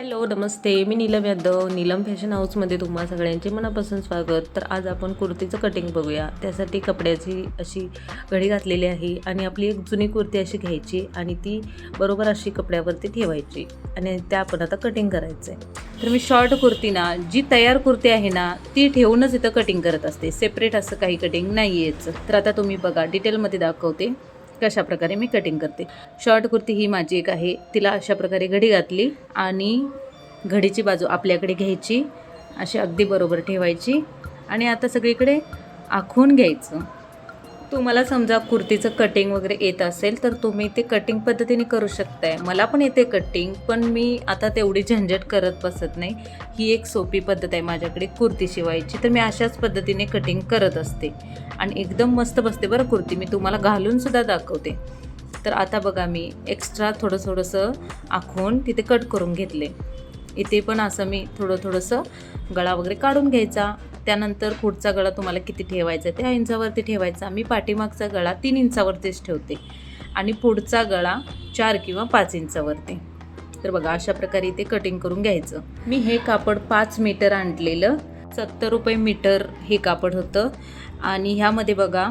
Hello नमस्ते. मी Neelam Yadav Neelam fashion हाऊसमध्ये तुम्हा सगळ्यांचे मनापासून स्वागत. तर आज आपण कुर्तीचं कटिंग बघूया. त्यासाठी कपड्याची अशी घडी घातलेली आहे आणि आपली एक जुनी कुर्ती अशी घ्यायची आणि ती बरोबर अशी कपड्यावरती ठेवायची आणि त्या आपण आता कटिंग करायचं आहे तर मी शॉर्ट कुर्ती ना जी तयार कुर्ती आहे ना ती ठेवूनच इथं कटिंग करत असते. सेपरेट असं काही कटिंग नाही यायचं तर आता तुम्ही बघा डिटेलमध्ये दाखवते. कशा प्रकारे मी कटिंग करते. शॉर्ट कुर्ती ही माझी एक आहे. तिला अशा प्रकारे घडी घातली आणि घडीची बाजू आपल्याकडे घ्यायची. अशी अगदी बरोबर ठेवायची. आणि आता सगळीकडे आखून घ्यायचं. तुम्हाला समजा कुर्तीचं कटिंग वगैरे येत असेल तर तुम्ही ते कटिंग पद्धतीने करू शकताय. मला पण येते कटिंग पण मी आता तेवढी झंझट करत बसत नाही. ही एक सोपी पद्धत आहे माझ्याकडे कुर्ती शिवायची तर मी अशाच पद्धतीने कटिंग करत असते. आणि एकदम मस्त बसते बरं कुर्ती मी तुम्हाला घालूनसुद्धा दाखवते. तर आता बघा मी एक्स्ट्रा थोडं थोडंसं आखून तिथे कट करून घेतले. इथे पण असं मी थोडं थोडंसं गळा वगैरे काढून घ्यायचा. त्यानंतर पुढचा गळा तुम्हाला किती ठेवायचा आहे त्या इंचावरती ठेवायचा. मी पाठीमागचा गळा तीन इंचावरतीच ठेवते. आणि पुढचा गळा चार किंवा पाच इंचावरती. तर बघा अशा प्रकारे इथे कटिंग करून घ्यायचं. मी हे कापड पाच मीटर आणलेलं. सत्तर रुपये मीटर हे कापड होतं. आणि ह्यामध्ये बघा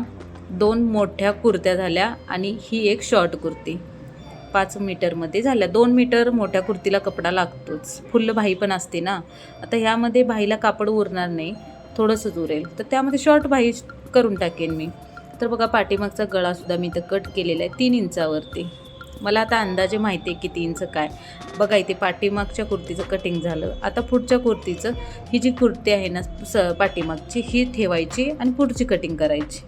दोन मोठ्या कुर्त्या झाल्या आणि ही एक शॉर्ट कुर्ती. पाच मीटरमध्ये झाल्या. दोन मीटर मोठ्या कुर्तीला कपडा लागतोच. फुल्ल भाई पण असते ना. आता ह्यामध्ये भाईला कापड उरणार नाही. थोडंसंच उरेल तर त्यामध्ये शॉर्ट भाई करून टाकेन मी. तर बघा पाठीमागचा गळासुद्धा मी इथं कट केलेला आहे तीन इंचावरती. मला आता अंदाजे माहिती आहे किती इंच काय. बघा इथे पाठीमागच्या कुर्तीचं कटिंग झालं. आता पुढच्या कुर्तीचं ही जी कुर्ती आहे ना स पाठीमागची ही ठेवायची आणि पुढची कटिंग करायची.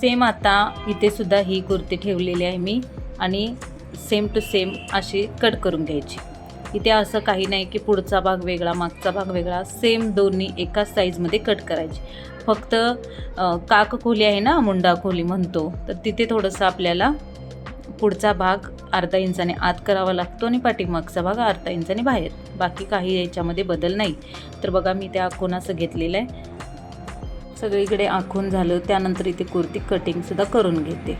सेम आता इथे सुद्धा ही कुर्ती ठेवलेली आहे मी आणि सेम टू सेम अशी कट करून घ्यायची. इथे असं काही नाही की पुढचा भाग वेगळा मागचा भाग वेगळा. सेम दोन्ही एकाच साईजमध्ये कट करायची. फक्त काक खोली आहे ना मुंडा खोली म्हणतो तर तिथे थोडंसं आपल्याला पुढचा भाग अर्धा इंचाने आत करावा लागतो आणि पाठीमागचा भाग अर्धा इंचाने बाहेर. बाकी काही याच्यामध्ये बदल नाही. तर बघा मी त्या आखून असं घेतलेलं आहे. सगळीकडे आखून झालं त्यानंतर इथे कुर्ती कटिंगसुद्धा करून घेते.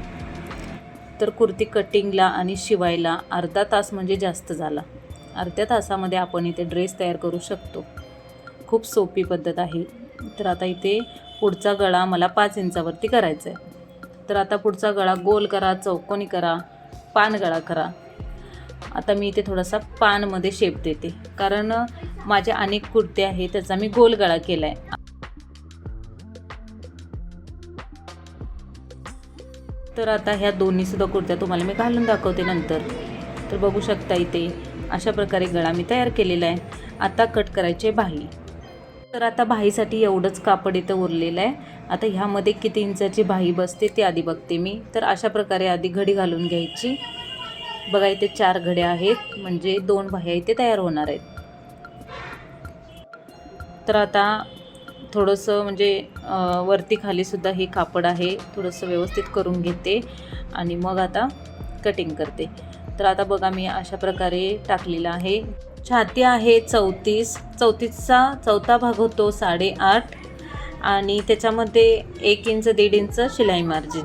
तर कुर्ती कटिंगला आणि शिवायला अर्धा तास म्हणजे जास्त झाला. अर्ध्या तासामध्ये आपण इथे ड्रेस तयार करू शकतो. खूप सोपी पद्धत आहे. तर आता इथे पुढचा गळा मला पाच इंचावरती करायचा आहे तर आता पुढचा गळा गोल करा चौकोनी करा पान गळा करा. आता मी इथे थोडासा पानमध्ये शेप देते. कारण माझे अनेक कुर्ते आहे त्याचा मी गोल गळा केला आहे तर आता ह्या दोन्हीसुद्धा कुर्त्या तुम्हाला मी घालून दाखवते नंतर. तर बघू शकता इथे अशा प्रकारे गळा मी तयार केलेला आहे. आता कट करायचे बाही तर आता बाहीसाठी एवढंच कापड इथं उरलेलं आहे. आता ह्यामध्ये किती इंचाची बाही बसते ते आधी बघते मी. तर अशा प्रकारे आधी घडी घालून घ्यायची. बघा इथे चार घड्या आहेत. म्हणजे दोन बाह्या इथे तयार होणार आहेत. तर आता थोडंसं म्हणजे वरती खालीसुद्धा हे कापड आहे. थोडंसं व्यवस्थित करून घेते. आणि मग आता कटिंग करते. तर आता बघा मी अशा प्रकारे टाकलेला आहे. छाती आहे चौतीस. चौतीसचा चौथा भाग होतो साडेआठ. आणि त्याच्यामध्ये एक इंच दीड इंच शिलाई मार्जिन.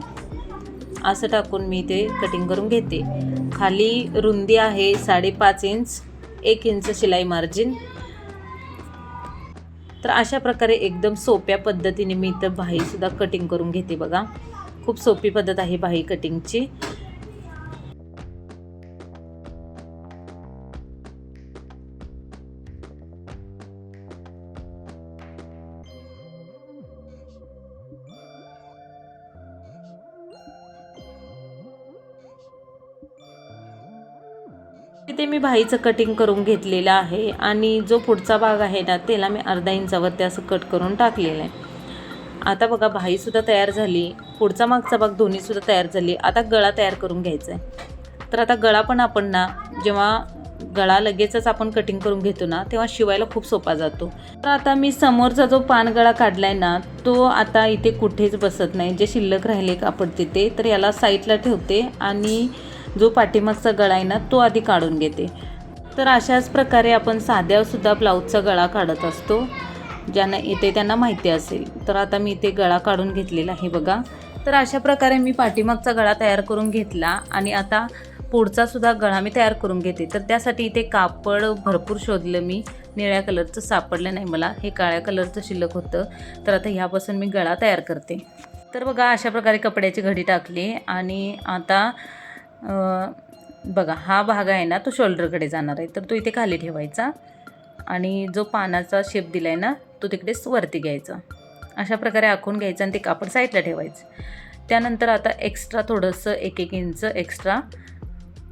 असं टाकून मी ते कटिंग करून घेते. खाली रुंदी आहे साडेपाच इंच एक इंच शिलाई मार्जिन. तर अशा प्रकारे एकदम सोप्या पद्धतीने मी इथं बाहीसुद्धा कटिंग करून घेते बघा. खूप सोपी पद्धत आहे बाही कटिंगची तिथे मी भाईचं कटिंग करून घेतलेलं आहे आणि जो पुढचा भाग आहे ना त्याला मी अर्धा इंचावरती असं कट करून टाकलेलं आहे. आता बघा भाईसुद्धा तयार झाली. पुढचा मागचा भाग दोन्हीसुद्धा तयार झाली. आता गळा तयार करून घ्यायचा आहे. तर आता गळा पण आपण ना जेव्हा गळा लगेचच आपण कटिंग करून घेतो ना तेव्हा शिवायला खूप सोपा जातो. तर आता मी समोरचा जो पानगळा आहे ना तो आता इथे कुठेच बसत नाही. जे शिल्लक राहिले कापड तिथे तर याला साईडला ठेवते आणि जो पाठीमागचा गळा आहे ना तो आधी काढून घेते. तर अशाच प्रकारे आपण साध्यासुद्धा ब्लाऊजचा गळा काढत असतो ज्यांना इथे त्यांना माहिती असेल. तर आता मी इथे गळा काढून घेतलेला आहे बघा. तर अशा प्रकारे मी पाठीमागचा गळा तयार करून घेतला आणि आता पुढचा सुद्धा गळा मी तयार करून घेते. तर त्यासाठी इथे कापड भरपूर शोधलं मी. निळ्या कलरचं सापडलं नाही मला. हे काळ्या कलरचं शिल्लक होतं. तर आता ह्यापासून मी गळा तयार करते. तर बघा अशा प्रकारे कपड्याची घडी टाकली आणि आता बघा हा भाग आहे ना तो शोल्डरकडे जाणार आहे. तर तो इथे खाली ठेवायचा. आणि जो पानाचा शेप दिला आहे ना तो तिकडेच वरती घ्यायचा. अशा प्रकारे आखून घ्यायचं आणि ते कापड साईडला ठेवायचं. त्यानंतर आता एक्स्ट्रा थोडंसं एक एक इंच एक्स्ट्रा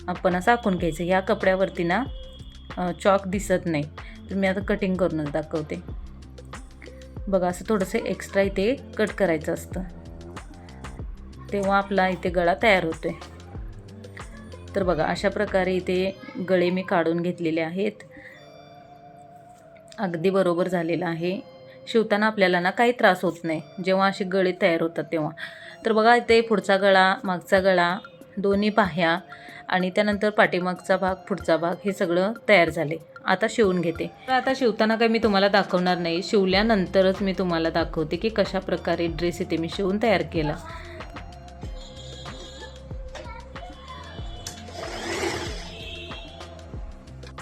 आपण असं आखून घ्यायचं. ह्या कपड्यावरती ना चॉक दिसत नाही. तर मी आता कटिंग करूनच दाखवते. बघा असं थोडंसं एक्स्ट्रा इथे कट करायचं असतं. तेव्हा आपला इथे गळा तयार होतो आहे तर बघा अशा प्रकारे इथे गळे मी काढून घेतलेले आहेत. अगदी बरोबर झालेलं आहे. शिवताना आपल्याला ना काही त्रास होत नाही. जेव्हा असे गळे तयार होतात तेव्हा. तर बघा इथे पुढचा गळा मागचा गळा दोन्ही पाह्या आणि त्यानंतर पाठीमागचा भाग पुढचा भाग हे सगळं तयार झाले. आता शिवून घेते. तर आता शिवताना काही मी तुम्हाला दाखवणार नाही. शिवल्यानंतरच मी तुम्हाला दाखवते की कशा प्रकारे ड्रेस इथे मी शिवून तयार केला.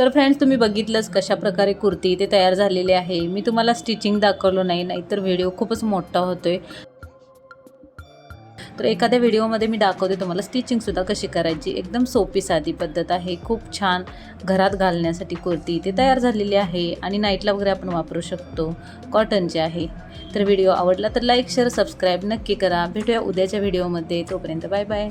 तर फ्रेंड्स तुम्ही बघितलंच कशाप्रकारे कुर्ती इथे तयार झालेली आहे. मी तुम्हाला स्टिचिंग दाखवलो नाही नाहीतर व्हिडिओ खूपच मोठा होतोय. तर एखाद्या व्हिडिओमध्ये मी दाखवते तुम्हाला स्टिचिंगसुद्धा कशी करायची. एकदम सोपी साधी पद्धत आहे. खूप छान घरात घालण्यासाठी कुर्ती इथे तयार झालेली आहे आणि नाईटला वगैरे आपण वापरू शकतो. कॉटनची आहे. तर व्हिडिओ आवडला तर लाईक शेअर सबस्क्राईब नक्की करा. भेटूया उद्याच्या व्हिडिओमध्ये तोपर्यंत बाय बाय